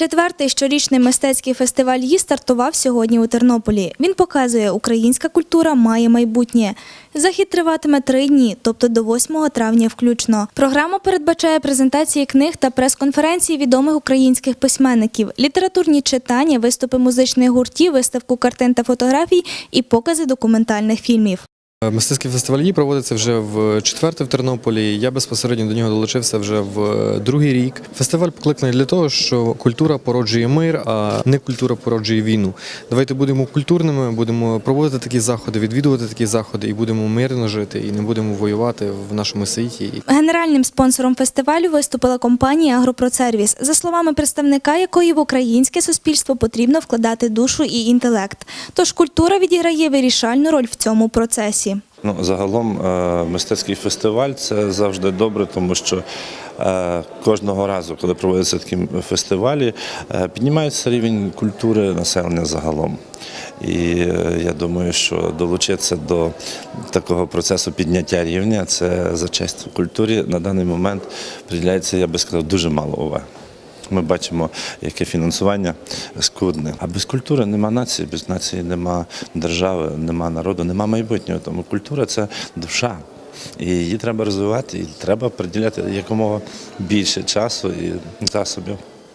Четвертий щорічний мистецький фестиваль «Ї» стартував сьогодні у Тернополі. Він показує, українська культура має майбутнє. Захід триватиме три дні, тобто до 8 травня включно. Програма передбачає презентації книг та прес-конференції відомих українських письменників, літературні читання, виступи музичних гуртів, виставку картин та фотографій і покази документальних фільмів. Мистецький фестиваль «Ї» проводиться вже в четверте в Тернополі. Я безпосередньо до нього долучився вже в другий рік. Фестиваль покликаний для того, що культура породжує мир, а не культура породжує війну. Давайте будемо культурними, будемо проводити такі заходи, відвідувати такі заходи і будемо мирно жити, і не будемо воювати в нашому світі. Генеральним спонсором фестивалю виступила компанія Агропродсервіс, за словами представника якої в українське суспільство потрібно вкладати душу і інтелект. Тож культура відіграє вирішальну роль в цьому процесі. Ну, загалом е, мистецький фестиваль це завжди добре, тому що е, кожного разу, коли проводяться такі фестивалі, е, піднімається рівень культури населення загалом. І я думаю, що долучитися до такого процесу підняття рівня це за честь культурі на даний момент приділяється, я би сказав, дуже мало уваги. Ми бачимо, яке фінансування скудне. А без культури нема нації, без нації нема держави, нема народу, нема майбутнього. Тому культура це душа. І її треба розвивати, і треба приділяти якомога більше часу і засобів.